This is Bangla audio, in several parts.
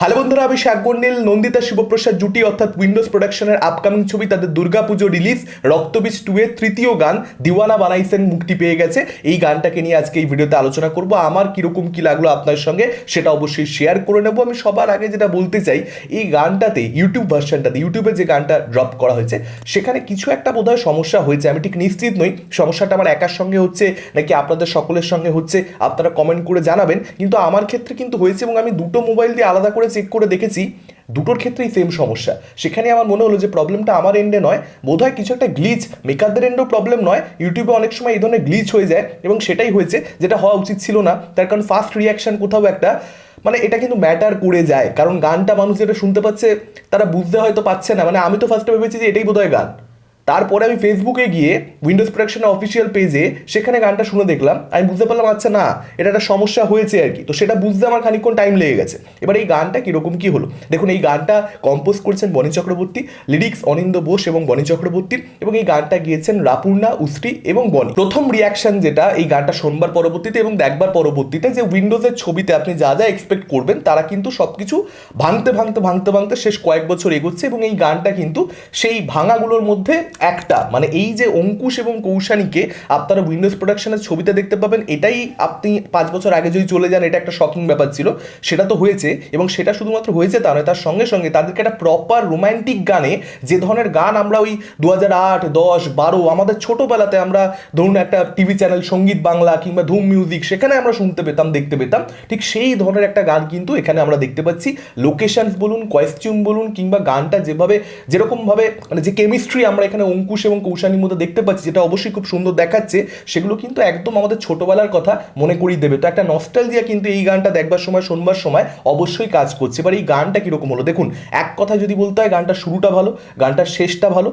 ഹലോ বন্ধুরা আমি শাকবন্ডিল নন্দিতা শিবপ্রসাদ জুটি অর্থাৎ উইন্ডোজ প্রোডাকশনের আপকামিং ছবি, তাদের দুর্গাপুজো রিলিজ রক্তবীজ টু এর তৃতীয় গান, দিওয়ানা বানাইসেন মুক্তি পেয়ে গেছে। এই গানটাকে নিয়ে আজকে এই ভিডিওতে আলোচনা করব। আমার কীরকম কি লাগল আপনার সঙ্গে, সেটা অবশ্যই শেয়ার করে নেব। আমি সবার আগে যেটা বলতে চাই, এই গানটাতে ইউটিউব ভার্সনটাতে ইউটিউবে যে গানটা ড্রপ করা হয়েছে, সেখানে কিছু একটা বোধহয় সমস্যা হয়েছে। আমি ঠিক নিশ্চিত নই, সমস্যাটা আমার একার সঙ্গে হচ্ছে, নাকি আপনাদের সকলের সঙ্গে হচ্ছে, আপনারা কমেন্ট করে জানাবেন। কিন্তু আমার ক্ষেত্রে কিন্তু হয়েছে এবং আমি দুটো মোবাইল দিয়ে আলাদা করে চেক করে দেখেছি, দুটোর ক্ষেত্রেই সেম সমস্যা। সেখানে আমার মনে হলো যে প্রবলেমটা আমার এন্ডে নয়, বোধহয় কিছু একটা গ্লিচ মেকারদের এন্ডেও প্রবলেম নয় ইউটিউবে অনেক সময় এই ধরনের গ্লিচ হয়ে যায় এবং সেটাই হয়েছে যেটা হওয়া উচিত ছিল না। তার কারণ ফার্স্ট রিয়াকশান কোথাও একটা মানে এটা কিন্তু ম্যাটার করে যায়। কারণ গানটা মানুষ যেটা শুনতে পাচ্ছে, তারা বুঝতে হয়তো পাচ্ছে না। মানে আমি তো ফার্স্টে ভেবেছি যে এটাই বোধহয় গান। তারপরে আমি ফেসবুকে গিয়ে উইন্ডোজ প্রোডাকশনের অফিসিয়াল পেজে সেখানে গানটা শুনে দেখলাম। আমি বুঝতে পারলাম আচ্ছা না, এটা একটা সমস্যা হয়েছে আর কি। তো সেটা বুঝতে আমার খানিকক্ষণ টাইম লেগে গেছে। এবার এই গানটা কীরকম, কী হলো? দেখুন, এই গানটা কম্পোজ করছেন বনি চক্রবর্তী লিরিক্স অনিন্দ বোস এবং বনি চক্রবর্তীর এবং এই গানটা গিয়েছেন রাপুর্ণা উস্ত্রি এবং বনি। প্রথম রিয়াকশন যেটা এই গানটা শোনবার পরবর্তীতে এবং দেখবার পরবর্তীতে যে উইন্ডোজের ছবিতে আপনি যা যা এক্সপেক্ট করবেন, তারা কিন্তু সব কিছু ভাঙতে ভাঙতে ভাঙতে ভাঙতে শেষ কয়েক বছর এগোচ্ছে এবং এই গানটা কিন্তু সেই ভাঙাগুলোর মধ্যে একটা মানে এই যে অঙ্কুশ এবং কৌশানীকে আপনারা উইন্ডোজ প্রোডাকশনের ছবিতে দেখতে পাবেন, এটাই আপনি পাঁচ বছর আগে যদি চলে যান, এটা একটা শকিং ব্যাপার ছিল। সেটা তো হয়েছে এবং সেটা শুধুমাত্র হয়েছে তা নয়, তার সঙ্গে সঙ্গে তাদেরকে একটা প্রপার রোম্যান্টিক গানে যে ধরনের গান আমরা ওই দু হাজার আট, দশ, বারো, আমাদের ছোটোবেলাতে আমরা ধরুন একটা টিভি চ্যানেল সংগীত বাংলা কিংবা ধুম মিউজিক সেখানে আমরা শুনতে পেতাম, দেখতে পেতাম। ঠিক সেই ধরনের একটা গান কিন্তু এখানে আমরা দেখতে পাচ্ছি। লোকেশনস বলুন কয়েস্টিউম বলুন কিংবা গানটা যেভাবে, যেরকমভাবে মানে যে কেমিস্ট্রি আমরা এখানে অঙ্কুশ এবং কৌশানীর মধ্যে দেখতে পাচ্ছি, যেটা অবশ্যই খুব সুন্দর দেখাচ্ছে, সেগুলো কিন্তু একদম আমাদের ছোটোবেলার কথা মনে করিয়ে দেবে। তো একটা নস্টালজিয়া কিন্তু এই গানটা দেখবার সময়, শোনবার সময় অবশ্যই কাজ করছে। এবার এই গানটা কীরকম হলো? দেখুন, এক কথায় যদি বলতে হয় গানটা শুরুটা ভালো, গানটার শেষটা ভালো।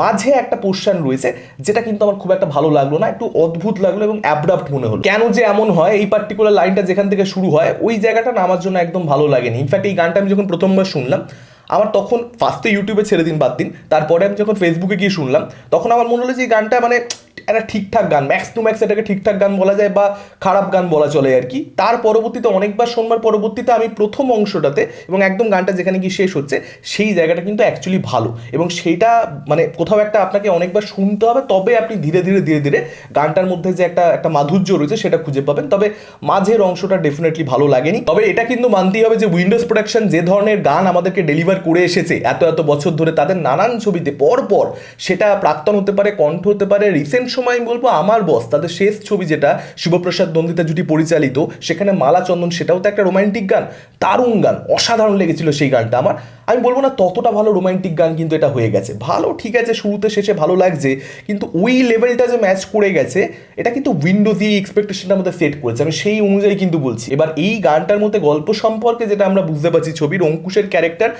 মাঝে একটা পোর্শন রয়েছে, যেটা কিন্তু আমার খুব একটা ভালো লাগল না, একটু অদ্ভুত লাগল এবং অ্যাবরাপ্ট মনে হলো। কেন যে এমন হয়, এই পার্টিকুলার লাইনটা যেখান থেকে শুরু হয়, ওই জায়গাটা না আমার জন্য একদম ভালো লাগেনি। ইনফ্যাক্ট এই গানটা আমি যখন প্রথমবার শুনলাম আমার তখন ফার্স্টে ইউটিউবে ছেড়ে দিন, বাদ দিন। তারপরে আমি যখন ফেসবুকে গিয়ে শুনলাম, তখন আমার মনে হলো যে গানটা মানে একটা ঠিকঠাক গান ম্যাক্স টু ম্যাক্স এটাকে ঠিকঠাক গান বলা যায় বা খারাপ গান বলা চলে আর কি। তার পরবর্তীতে, অনেকবার শোনবার পরবর্তীতে আমি প্রথম অংশটাতে এবং একদম গানটা যেখানে গিয়ে শেষ হচ্ছে, সেই জায়গাটা কিন্তু অ্যাকচুয়ালি ভালো। এবং সেইটা মানে কোথাও একটা আপনাকে অনেকবার শুনতে হবে, তবে আপনি ধীরে ধীরে ধীরে ধীরে গানটার মধ্যে যে একটা একটা মাধুর্য রয়েছে সেটা খুঁজে পাবেন। তবে মাঝের অংশটা ডেফিনেটলি ভালো লাগেনি। তবে এটা কিন্তু মানতেই হবে যে উইন্ডোজ প্রোডাকশন যে ধরনের গান আমাদেরকে ডেলিভার করে এসেছে, এত এত বছর ধরে তাদের নানান ছবিতে পর পর সেটা প্রাক্তন হতে পারে, কণ্ঠ হতে পারে রিসেন্ট সময় আমি বলব আমার বস তাদের শেষ ছবি যেটা, শিবপ্রসাদ নন্দিতা জুটি পরিচালিত, সেখানে মালা চন্দন, সেটাও তো একটা রোমান্টিক গান। দারুণ গান, অসাধারণ লেগেছিল সেই গানটা আমার। আমি বলব না ততটা ভালো রোমান্টিক গান কিন্তু এটা হয়ে গেছে। ভালো, ঠিক আছে, শুরুতে, শেষে ভালো লাগছে, কিন্তু ওই লেভেলটা যে ম্যাচ করে গেছে, এটা কিন্তু উইন্ডোজ এই এক্সপেকটেশনটার মধ্যে সেট করেছে। আমি সেই অনুযায়ী কিন্তু বলছি। এবার এই গানটার মধ্যে গল্প সম্পর্কে যেটা আমরা বুঝতে পারছি, ছবির অঙ্কুশের ক্যারেক্টার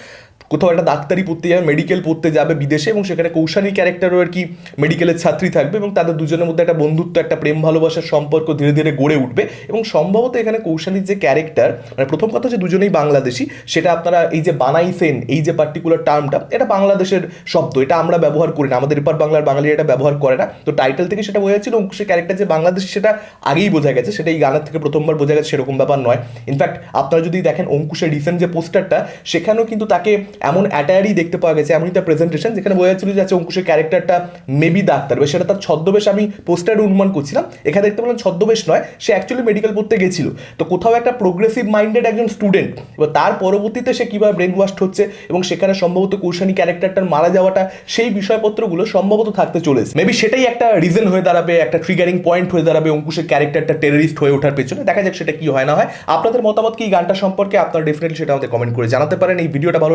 কোথাও একটা ডাক্তারি পড়তে যাবে মেডিকেল পড়তে যাবে বিদেশে এবং সেখানে কৌশানীর ক্যারেক্টারও আর কি মেডিকেলের ছাত্রী থাকবে এবং তাদের দুজনের মধ্যে একটা বন্ধুত্ব, একটা প্রেম, ভালোবাসার সম্পর্ক ধীরে ধীরে গড়ে উঠবে এবং সম্ভবত এখানে কৌশানীর যে ক্যারেক্টার মানে প্রথম কথা হচ্ছে দুজনেই বাংলাদেশি, সেটা আপনারা এই যে বানাইছেন, এই যে পার্টিকুলার টার্মটা এটা বাংলাদেশের শব্দ, এটা আমরা ব্যবহার করি না, আমাদের এপার বাংলার বাঙালি এটা ব্যবহার করে না। তো টাইটেল থেকে সেটা বোঝা যাচ্ছিল অঙ্কুশের ক্যারেক্টার যে বাংলাদেশি সেটা আগেই বোঝা গেছে, সেটা এই গানের থেকে প্রথমবার বোঝা গেছে, সেরকম ব্যাপার নয়। ইনফ্যাক্ট আপনারা যদি দেখেন অঙ্কুশের রিসেন্ট যে পোস্টারটা সেখানেও কিন্তু তাকে এমন অ্যাটায়ারই দেখতে পাওয়া গেছে, এমনই তার প্রেজেন্টেশন যেখানে বোঝা যাচ্ছিল যে আচ্ছা অঙ্কুশের ক্যারেক্টারটা মেবি ডাক্তার। বা সেটা তার ছদ্মবেশ আমি পোস্টারে অনুমান করছিলাম, এখানে দেখতে পেলাম ছদ্মবেশ নয়, সে অ্যাকচুয়ালি মেডিকেল পড়তে গেছিল। তো কোথাও একটা প্রোগ্রেসিভ মাইন্ডেড একজন স্টুডেন্ট এবার তার পরবর্তীতে সে কীভাবে ব্রেন ওয়াশ হচ্ছে এবং সেখানে সম্ভবত কুশানি ক্যারেক্টারটার মারা যাওয়াটা, সেই বিষয়পত্রগুলো সম্ভবত থাকতে চলেছে। মেবি সেটাই একটা রিজন হয়ে দাঁড়াবে, একটা ট্রিগারিং পয়েন্ট হয়ে দাঁড়াবে অঙ্কুশের ক্যারেক্টারটা টেররিস্ট হয়ে ওঠার পেছনে। দেখা যাক সেটা কি হয় না হয়। আপনাদের মতামত কি গানটা সম্পর্কে? আপনারা ডেফিনেটলি সেটা আমাদের কমেন্ট করে জানাতে পারেন। এই ভিডিওটা ভালো